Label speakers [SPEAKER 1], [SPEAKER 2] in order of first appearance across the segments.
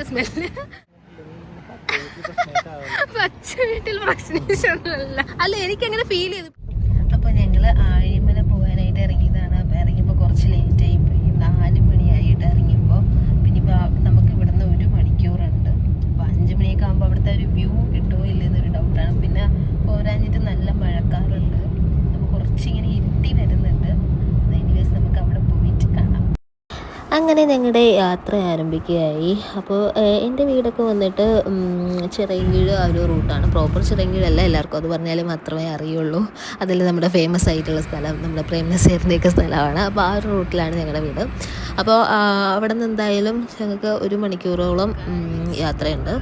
[SPEAKER 1] അതിന്റെ സ്മെല്ല് പച്ച വീട്ടിൽ പ്രശ്നമല്ല അല്ല എനിക്ക് അങ്ങനെ ഫീൽ ചെയ്തു. അപ്പൊ ഞങ്ങൾ ആഴിമല പോകാനായിട്ട് ഇറങ്ങിയതാണ് അപ്പൊ ഇറങ്ങിയപ്പോ കുറച്ച് ലേറ്റ് ആയി പോയി നാല് മണിയായിട്ട് ഇറങ്ങിയപ്പോ പിന്നെ ഇപ്പൊ നമുക്ക് ഇവിടുന്ന് ഒരു മണിക്കൂറുണ്ട് അപ്പൊ അഞ്ചു മണിയൊക്കെ ആകുമ്പോൾ അവിടുത്തെ ഒരു വ്യൂ കിട്ടുമോ ഇല്ലെന്നൊരു ഡൗട്ടാണ് പിന്നെ പോരാഞ്ഞിട്ട് നല്ല മഴക്കാറുണ്ട് അപ്പൊ കുറച്ചിങ്ങനെ ഇരുട്ടി വരുന്നുണ്ട് എനിവേസ് നമുക്ക് അവിടെ പോയിട്ട് കാണാം അങ്ങനെ ഞങ്ങളുടെ യാത്ര ആരംഭിക്കുകയായി. അപ്പോൾ എന്റെ വീടൊക്കെ വന്നിട്ട് ചിറയൻകീഴ് ആ ഒരു റൂട്ടാണ്. പ്രോപ്പർ ചിറയൻകീഴല്ല എല്ലാവർക്കും അത് പറഞ്ഞാൽ മാത്രമേ അറിയുള്ളൂ. അതിൽ നമ്മുടെ ഫേമസ് ആയിട്ടുള്ള സ്ഥലം നമ്മുടെ പ്രേമനസേറിന്റെയൊക്കെ സ്ഥലമാണ്. അപ്പോൾ ആ ഒരു റൂട്ടിലാണ് ഞങ്ങളുടെ വീട്. അപ്പോൾ അവിടെ നിന്ന് എന്തായാലും ഞങ്ങൾക്ക് ഒരു മണിക്കൂറോളം യാത്രയുണ്ട്.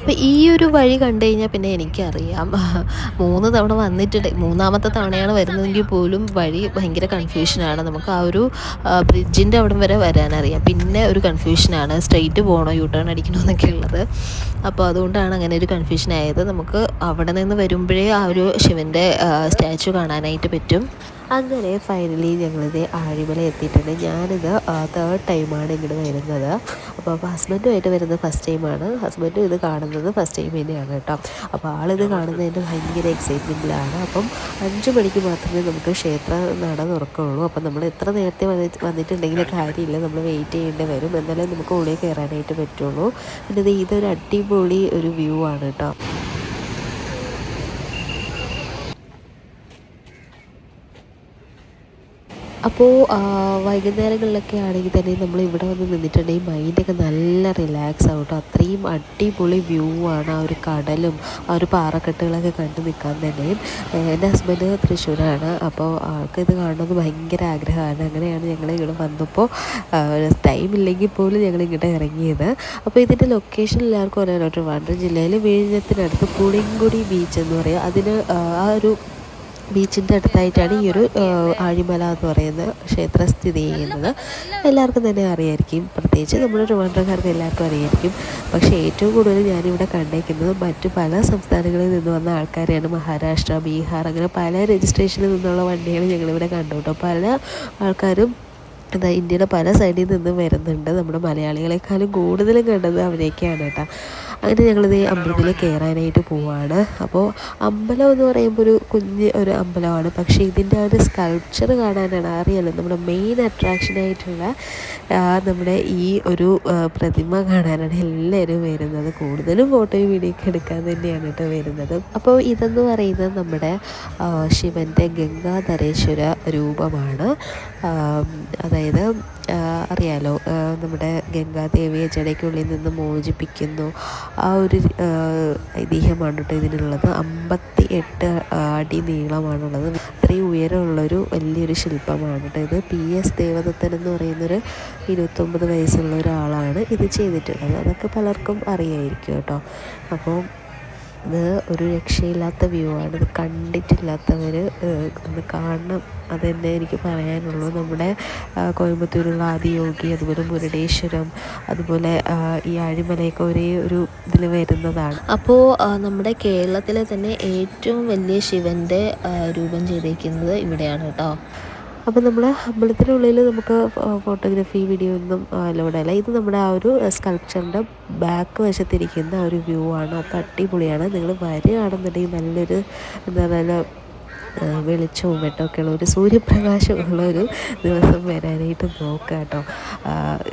[SPEAKER 1] അപ്പോൾ ഈ ഒരു വഴി കണ്ടു കഴിഞ്ഞാൽ പിന്നെ എനിക്കറിയാം. മൂന്ന് തവണ വന്നിട്ടുണ്ട്. മൂന്നാമത്തെ തവണയാണ് വരുന്നതെങ്കിൽ പോലും വഴി ഭയങ്കര കൺഫ്യൂഷനാണ് നമുക്ക് ആ ഒരു ബ്രിഡ്ജിന്റെ അവിടം വരെ വരാനറിയാം. പിന്നെ ഒരു കൺഫ്യൂഷനാണ് സ്ട്രെയിറ്റ് പോകണോ യൂ ടേൺ അടിക്കണോ എന്നൊക്കെ ഉള്ളത്. അപ്പോൾ അതുകൊണ്ടാണ് അങ്ങനെ ഒരു കൺഫ്യൂഷൻ ആയത്. നമുക്ക് അവിടെ നിന്ന് വരുമ്പോഴേ ആ ഒരു ശിവന്റെ സ്റ്റാച്ചു കാണാനായിട്ട് പറ്റും. അങ്ങനെ ഫൈനലി ഞങ്ങളിത് ആഴിമല എത്തിയിട്ടുണ്ട്. ഞാനിത് തേർഡ് ടൈമാണ് ഇങ്ങോട്ട് വരുന്നത്. അപ്പോൾ ഹസ്ബൻഡുമായിട്ട് വരുന്നത് ഫസ്റ്റ് ടൈമാണ് ഹസ്ബൻഡും ഇത് കാണുന്നത് ഫസ്റ്റ് ടൈം തന്നെയാണ് കേട്ടോ. അപ്പോൾ ആളിത് കാണുന്നതിന്റെ ഭയങ്കര എക്സൈറ്റ്മെന്റിലാണ് അപ്പം അഞ്ച് മണിക്ക് മാത്രമേ നമുക്ക് ക്ഷേത്ര നട തുറക്കുള്ളൂ. അപ്പം നമ്മൾ എത്ര നേരത്തെ വന്നി വന്നിട്ടുണ്ടെങ്കിൽ കാര്യമില്ല. നമ്മൾ വെയിറ്റ് ചെയ്യേണ്ടി വരും. എന്നാലേ നമുക്ക് ഉള്ളിൽ കയറാനായിട്ട് പറ്റുള്ളൂ. പിന്നെ ഇത് ഇതൊരു അടിപൊളി ഒരു വ്യൂ ആണ് കേട്ടോ. അപ്പോൾ വൈകുന്നേരങ്ങളിലൊക്കെ ആണെങ്കിൽ തന്നെ നമ്മൾ ഇവിടെ വന്ന് നിന്നിട്ടുണ്ടെങ്കിൽ മൈൻഡൊക്കെ നല്ല റിലാക്സ് ആവും കേട്ടോ. അത്രയും അടിപൊളി വ്യൂ ആണ് ആ ഒരു കടലും ആ ഒരു പാറക്കെട്ടുകളൊക്കെ കണ്ടു നിൽക്കാൻ തന്നെ. എന്റെ ഹസ്ബൻഡ് തൃശ്ശൂരാണ്. അപ്പോൾ ആൾക്ക് ഇത് കാണണമെന്ന് ഭയങ്കര ആഗ്രഹമാണ്. അങ്ങനെയാണ് ഞങ്ങൾ ഇവിടെ വന്നപ്പോൾ ടൈം ഇല്ലെങ്കിൽ പോലും ഞങ്ങൾ ഇങ്ങോട്ട് ഇറങ്ങിയത്. അപ്പോൾ ഇതിന്റെ ലൊക്കേഷൻ എല്ലാവർക്കും അറിയാലോ. ട്രിവാൻഡ്രം ജില്ലയിൽ വിഴിഞ്ഞത്തിനടുത്ത് പുളിങ്കുടി ബീച്ച് എന്ന് പറയുക അതിന് ആ ഒരു ബീച്ചിന്റെ അടുത്തായിട്ടാണ് ഈ ഒരു ആഴിമല എന്ന് പറയുന്ന ക്ഷേത്രം സ്ഥിതി ചെയ്യുന്നത്. എല്ലാവർക്കും തന്നെ അറിയായിരിക്കും. പ്രത്യേകിച്ച് നമ്മുടെ ട്രിവാൻഡ്രക്കാർക്ക് എല്ലാവർക്കും അറിയായിരിക്കും. പക്ഷേ ഏറ്റവും കൂടുതൽ ഞാനിവിടെ കണ്ടേക്കുന്നത് മറ്റ് പല സംസ്ഥാനങ്ങളിൽ നിന്ന് വന്ന ആൾക്കാരെയാണ്. മഹാരാഷ്ട്ര ബീഹാർ അങ്ങനെ പല രജിസ്ട്രേഷനിൽ നിന്നുള്ള വണ്ടികൾ ഞങ്ങളിവിടെ കണ്ടു കേട്ടോ. പല ആൾക്കാരും എന്താ ഇന്ത്യയുടെ പല സൈഡിൽ നിന്നും വരുന്നുണ്ട്. നമ്മുടെ മലയാളികളെക്കാളും കൂടുതലും കണ്ടത് അവരെയൊക്കെയാണ് കേട്ടോ. അങ്ങനെ ഞങ്ങളിത് അമ്പലത്തിൽ കയറാനായിട്ട് പോവാണ്. അപ്പോൾ അമ്പലം എന്ന് പറയുമ്പോൾ ഒരു കുഞ്ഞ് ഒരു അമ്പലമാണ്. പക്ഷേ ഇതിന്റെ ആ ഒരു സ്കൾപ്ചർ കാണാനാണ് അറിയാലോ നമ്മുടെ മെയിൻ അട്രാക്ഷനായിട്ടുള്ള നമ്മുടെ ഈ ഒരു പ്രതിമ കാണാനാണ് എല്ലാവരും വരുന്നത്. കൂടുതലും ഫോട്ടോയും വീഡിയോ ഒക്കെ എടുക്കാൻ തന്നെയാണ് കേട്ടോ വരുന്നത്. അപ്പോൾ ഇതെന്ന് പറയുന്നത് നമ്മുടെ ശിവന്റെ ഗംഗാധരേശ്വര രൂപമാണ്. അതായത് അറിയാലോ നമ്മുടെ ഗംഗാദേവിയെ ജടയ്ക്കുള്ളിൽ നിന്ന് മോചിപ്പിക്കുന്നു. ആ ഒരു ഐതിഹ്യമാണ് കേട്ടോ ഇതിനുള്ളത്. അമ്പത്തി എട്ട് അടി നീളമാണുള്ളത്. അത്രയും ഉയരമുള്ളൊരു വലിയൊരു ശില്പമാണ് കേട്ടോ ഇത്. പി. എസ്. ദേവദത്തൻ എന്ന് പറയുന്നൊരു ഇരുപത്തൊമ്പത് വയസ്സുള്ള ഒരാളാണ് ഇത് ചെയ്തിട്ടുള്ളത്. അതൊക്കെ പലർക്കും അറിയായിരിക്കും കേട്ടോ. അപ്പോൾ ഇത് ഒരു രക്ഷയില്ലാത്ത വ്യൂ ആണ്. ഇത് കണ്ടിട്ടില്ലാത്തവർ ഒന്ന് കാണണം. അത് തന്നെ എനിക്ക് പറയാനുള്ളൂ. നമ്മുടെ കോയമ്പത്തൂരുള്ള ആദിയോഗി അതുപോലെ മുരുടേശ്വരം അതുപോലെ ഈ ആഴിമലയൊക്കെ ഒരേ ഒരു ഇതിൽ വരുന്നതാണ്. അപ്പോൾ നമ്മുടെ കേരളത്തിലെ തന്നെ ഏറ്റവും വലിയ ശിവന്റെ രൂപം ചെയ്തേക്കുന്നത് ഇവിടെയാണ് കേട്ടോ. അപ്പോൾ നമ്മൾ അമ്പലത്തിനുള്ളിൽ നമുക്ക് ഫോട്ടോഗ്രാഫി വീഡിയോ ഒന്നും അലോഡല്ല ഇത് നമ്മുടെ ആ ഒരു സ്കൾപ്ചറിന്റെ ബാക്ക് വശത്തിരിക്കുന്ന ഒരു വ്യൂ ആണ്. അപ്പോൾ അടിപൊളിയാണ്. നിങ്ങൾ വരികയാണെന്നുണ്ടെങ്കിൽ നല്ലൊരു എന്താ പറയുക വെളിച്ചവും വെട്ടമൊക്കെയുള്ള ഒരു സൂര്യപ്രകാശമുള്ള ഒരു ദിവസം വരാനായിട്ട് നോക്കാം കേട്ടോ.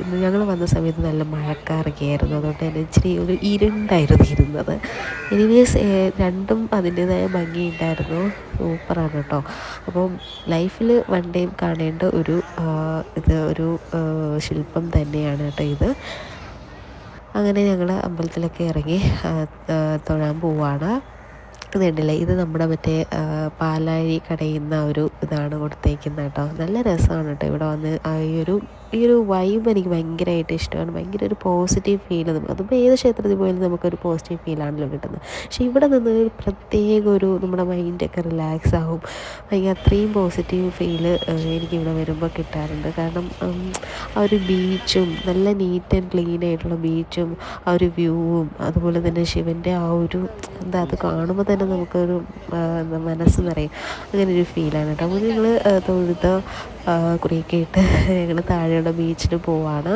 [SPEAKER 1] ഇന്ന് ഞങ്ങൾ വന്ന സമയത്ത് നല്ല മഴക്കാറൊക്കെയായിരുന്നു. അതുകൊണ്ട് തന്നെ ഇച്ചിരി ഒരു ഇരുണ്ടായിരുന്നു ഇരുന്നത്. എനിവേസ് രണ്ടും അതിന്റേതായ ഭംഗിയുണ്ടായിരുന്നു. സൂപ്പറാണ് കേട്ടോ. അപ്പം ലൈഫിൽ വൺ ടൈം കാണേണ്ട ഒരു ഇത് ഒരു ശില്പം തന്നെയാണ് കേട്ടോ ഇത്. അങ്ങനെ ഞങ്ങൾ അമ്പലത്തിലൊക്കെ ഇറങ്ങി തൊഴാൻ പോവാണ്. ഇത് കണ്ടില്ലേ ഇത് നമ്മുടെ മറ്റേ പാലാഴി പാലാഴി കടയുന്ന ഒരു ഇതാണ് കൊടുത്തേക്കുന്നത് കേട്ടോ നല്ല രസമാണ് കേട്ടോ ഇവിടെ വന്ന് ഈ ഒരു ഈ ഒരു വൈബ് എനിക്ക് ഭയങ്കരമായിട്ട് ഇഷ്ടമാണ്. ഭയങ്കര ഒരു പോസിറ്റീവ് ഫീൽ അതിപ്പോൾ ഏത് ക്ഷേത്രത്തിൽ പോയാലും നമുക്കൊരു പോസിറ്റീവ് ഫീലാണല്ലോ കിട്ടുന്നത്. പക്ഷേ ഇവിടെ നിന്ന് ഒരു പ്രത്യേക ഒരു നമ്മുടെ മൈൻഡൊക്കെ റിലാക്സ് ആവും. ഭയങ്കര അത്രയും പോസിറ്റീവ് ഫീൽ എനിക്കിവിടെ വരുമ്പോൾ കിട്ടാറുണ്ട്. കാരണം ആ ഒരു ബീച്ചും നല്ല നീറ്റ് ആൻഡ് ക്ലീൻ ആയിട്ടുള്ള ബീച്ചും ആ ഒരു വ്യൂവും അതുപോലെ തന്നെ ശിവന്റെ ആ ഒരു എന്താ അത് കാണുമ്പോൾ തന്നെ നമുക്കൊരു മനസ്സ് നിറയും. അങ്ങനെ ഒരു ഫീലാണ് കേട്ടോ. അപ്പോൾ ഞങ്ങൾ തൊഴുത കുറേ കേട്ട് ഞങ്ങൾ ഞങ്ങളുടെ ബീച്ചിൽ പോവാണ്.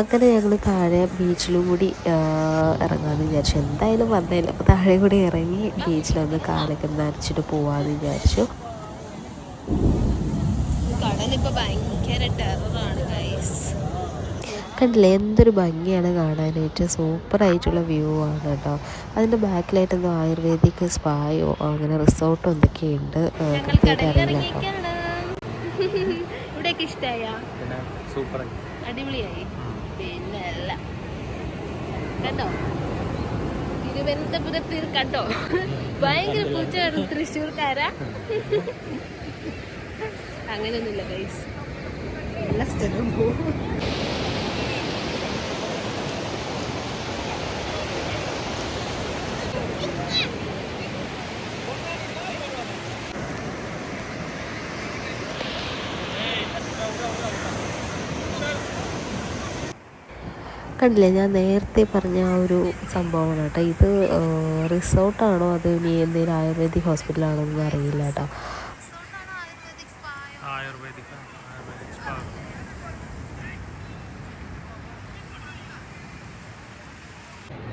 [SPEAKER 1] അങ്ങനെ ഞങ്ങൾ താഴെ ബീച്ചിലും കൂടി ഇറങ്ങാമെന്ന് വിചാരിച്ചു. എന്തായാലും വന്നതിൽ അപ്പോൾ താഴെ കൂടി ഇറങ്ങി ബീച്ചിലൊന്ന് കാലൊക്കെ നരച്ചിട്ട് പോവാമെന്ന് വിചാരിച്ചു.
[SPEAKER 2] കടലിപ്പോൾ ഭയങ്കര ടെററാണ്.
[SPEAKER 1] കണ്ടില്ലേ എന്തൊരു ഭംഗിയാണ് കാണാനായിട്ട് സൂപ്പറായിട്ടുള്ള വ്യൂ ആണ് കേട്ടോ. അതിന്റെ ബാക്കിലായിട്ട് എന്തോ ആയുർവേദിക് സ്പായോ അങ്ങനെ റിസോർട്ടോ എന്തൊക്കെയുണ്ട്? കൃത്യമായിട്ട് അറിയില്ല കേട്ടോ.
[SPEAKER 2] ഇവിടെയൊക്കെ
[SPEAKER 3] സൂപ്പർ
[SPEAKER 2] അടിപൊളിയായി. പിന്നെ കണ്ടോ? തിരുവനന്തപുരത്ത് കണ്ടോ? ഭയങ്കര പൂച്ചയാണ് തൃശ്ശൂർക്കാരാ. അങ്ങനെയൊന്നുമില്ല ഗൈസ് എല്ലാ സ്ഥലവും പോകും.
[SPEAKER 1] കണ്ടില്ലേ? ഞാൻ നേരത്തെ പറഞ്ഞ ആ ഒരു സംഭവമാണ് കേട്ടോ. ഇത് റിസോർട്ടാണോ അത് ഇനി എന്തെങ്കിലും ആയുർവേദിക് ഹോസ്പിറ്റലാണോ എന്ന് അറിയില്ല കേട്ടോ.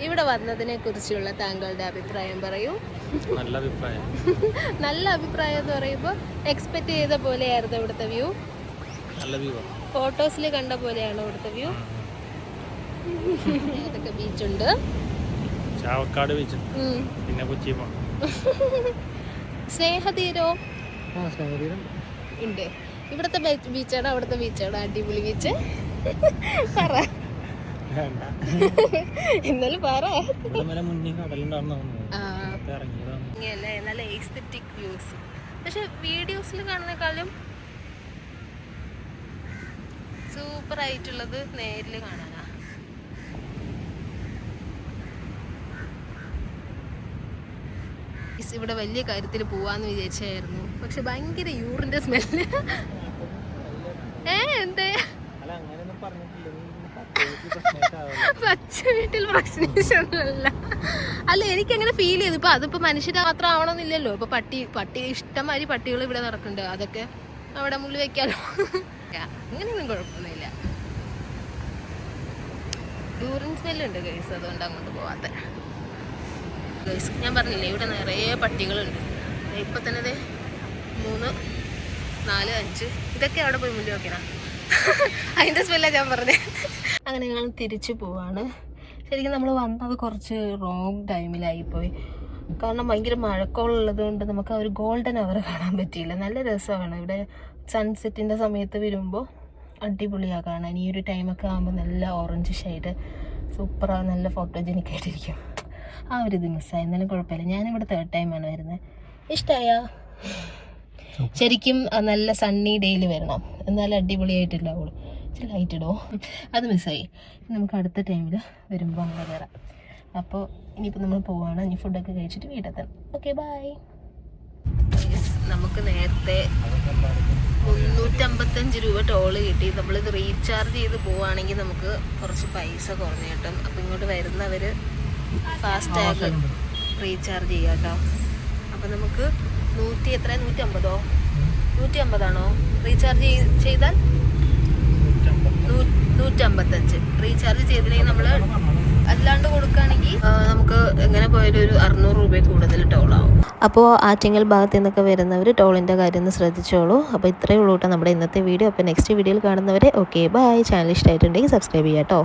[SPEAKER 2] ഇവിടെ വന്നതിനെ കുറിച്ചുള്ള താങ്കളുടെ അഭിപ്രായം പറയൂ.
[SPEAKER 3] നല്ല അഭിപ്രായം.
[SPEAKER 2] നല്ല അഭിപ്രായം എന്ന് പറയുമ്പോൾ എക്സ്പെക്ട് ചെയ്ത പോലെയായിരുന്നു ഇവിടുത്തെ വ്യൂ
[SPEAKER 3] നല്ല വ്യൂ
[SPEAKER 2] ഫോട്ടോസിൽ കണ്ട പോലെയാണോ ഇവിടുത്തെ വ്യൂ ഏതൊക്കെ ബീച്ചുണ്ട്
[SPEAKER 3] ചാവക്കാട് ബീച്ച് പിന്നെ കൊച്ചി
[SPEAKER 2] സ്നേഹതീരോ? ഉണ്ട്. ഇവിടുത്തെ ബീച്ചാണ് അവിടുത്തെ ബീച്ചാണ് അടിപൊളി ബീച്ച് പറ.
[SPEAKER 3] വേണ്ട.
[SPEAKER 2] എന്നാലും പറ. നല്ല എസ്തറ്റിക് വ്യൂസ് പക്ഷെ വീഡിയോസിൽ കാണുന്നേക്കാളും സൂപ്പർ ആയിട്ടുള്ളത് നേരിൽ കാണാനാ ഇസ് ഇവിടെ വലിയ കാര്യത്തിൽ പോവാന്ന് വിചാരിച്ചായിരുന്നു. പക്ഷെ ഭയങ്കര യൂറിന്റെ സ്മെല്ല് ഏ എന്തേ. പച്ച വീട്ടിൽ പ്രശ്നമൊന്നുമല്ല. അല്ല എനിക്ക് അങ്ങനെ ഫീൽ ചെയ്തു. ഇപ്പൊ അതിപ്പോ മനുഷ്യരെ മാത്രം ആവണമെന്നില്ലല്ലോ. ഇപ്പൊ പട്ടി പട്ടി ഇഷ്ടംമാതിരി പട്ടികൾ ഇവിടെ നടക്കുന്നുണ്ട്. അതൊക്കെ അവിടെ മുള്ളിൽ വെക്കാലോ. അങ്ങനെയൊന്നും കുഴപ്പമൊന്നുമില്ല. യൂറിൻ സ്മെല്ലുണ്ട് ഗൈസ് അതുകൊണ്ട് അങ്ങോട്ട് പോവാത്ത. ഗൈസ് ഞാൻ പറഞ്ഞില്ലേ ഇവിടെ നിറയെ പട്ടികളുണ്ട്. ഇപ്പം തന്നെ ഇത് മൂന്ന് നാല് അഞ്ച്. ഇതൊക്കെ അവിടെ പോയി മുന്നിൽ വെക്കണം? അതിന്റെ സ്മെല്ല ഞാൻ പറഞ്ഞേ. അങ്ങനെ ഞങ്ങൾ തിരിച്ചു പോവാണ്. ശരിക്കും നമ്മൾ വന്നത് കുറച്ച് റോങ് ടൈമിലായിപ്പോയി കാരണം ഭയങ്കര മഴക്കോളുള്ളത് കൊണ്ട് നമുക്ക് ആ ഒരു ഗോൾഡൻ അവർ കാണാൻ പറ്റിയില്ല. നല്ല രസമാണ്. ഇവിടെ സൺസെറ്റിന്റെ സമയത്ത് വരുമ്പോൾ അടിപൊളിയാണ് കാണാൻ. ഈ ഒരു ടൈമൊക്കെ ആകുമ്പോൾ നല്ല ഓറഞ്ച് ഷെയ്ഡ് സൂപ്പറാണ് നല്ല ഫോട്ടോജനിക് ആയിട്ടിരിക്കും. ആ ഒരു ഇത് മിസ്സായി എന്നാലും കുഴപ്പമില്ല. ഞാനിവിടെ തേർഡ് ആണ് വരുന്നത്. ഇഷ്ടമായോ ശരിക്കും നല്ല സണ്ണി ഡേയിൽ വരണം. എന്നാലും അടിപൊളിയായിട്ടുണ്ടാവുള്ളൂ ഇച്ചിരി ലൈറ്റ് ഇടോ. അത് മിസ്സായി നമുക്ക് അടുത്ത ടൈമിൽ വരുമ്പോൾ അങ്ങനെ കയറാം അപ്പോൾ ഇനിയിപ്പോൾ നമ്മൾ പോവാണ്. ഇനി ഫുഡൊക്കെ കഴിച്ചിട്ട് വീട്ടിലെത്തണം ഓക്കെ ബായ് നമുക്ക് നേരത്തെ മുന്നൂറ്റമ്പത്തഞ്ച് രൂപ ടോൾ കിട്ടി. നമ്മളിത് റീചാർജ് ചെയ്ത് പോവുകയാണെങ്കിൽ നമുക്ക് കുറച്ച് പൈസ കുറഞ്ഞു കിട്ടും. അപ്പം ഇങ്ങോട്ട് വരുന്നവർ ഫാസ്ടാഗ് റീചാർജ് ചെയ്യാം കേട്ടോ. അപ്പം നമുക്ക് നൂറ്റി എത്ര നൂറ്റി അമ്പതോ നൂറ്റി അമ്പതാണോ റീചാർജ് ചെയ്താൽ നൂറ്റമ്പത്തഞ്ച്. റീചാർജ് ചെയ്തില്ലെങ്കിൽ നമ്മൾ അല്ലാണ്ട് കൊടുക്കുകയാണെങ്കിൽ നമുക്ക് എങ്ങനെ പോയാലും ഒരു അറുന്നൂറ് രൂപ കൂടുതൽ ടോളാവും
[SPEAKER 1] അപ്പോൾ ആറ്റിങ്ങൽ ഭാഗത്ത് നിന്നൊക്കെ വരുന്നവർ ടോളിന്റെ കാര്യം ഒന്ന് ശ്രദ്ധിച്ചോളൂ. അപ്പോൾ ഇത്രയേ ഉള്ളൂ കേട്ടോ നമ്മുടെ ഇന്നത്തെ വീഡിയോ. അപ്പോൾ നെക്സ്റ്റ് വീഡിയോയിൽ കാണുന്നവരെ ഓക്കെ ബൈ. ചാനൽ ഇഷ്ടമായിട്ടുണ്ടെങ്കിൽ സബ്സ്ക്രൈബ് ചെയ്യാം കേട്ടോ.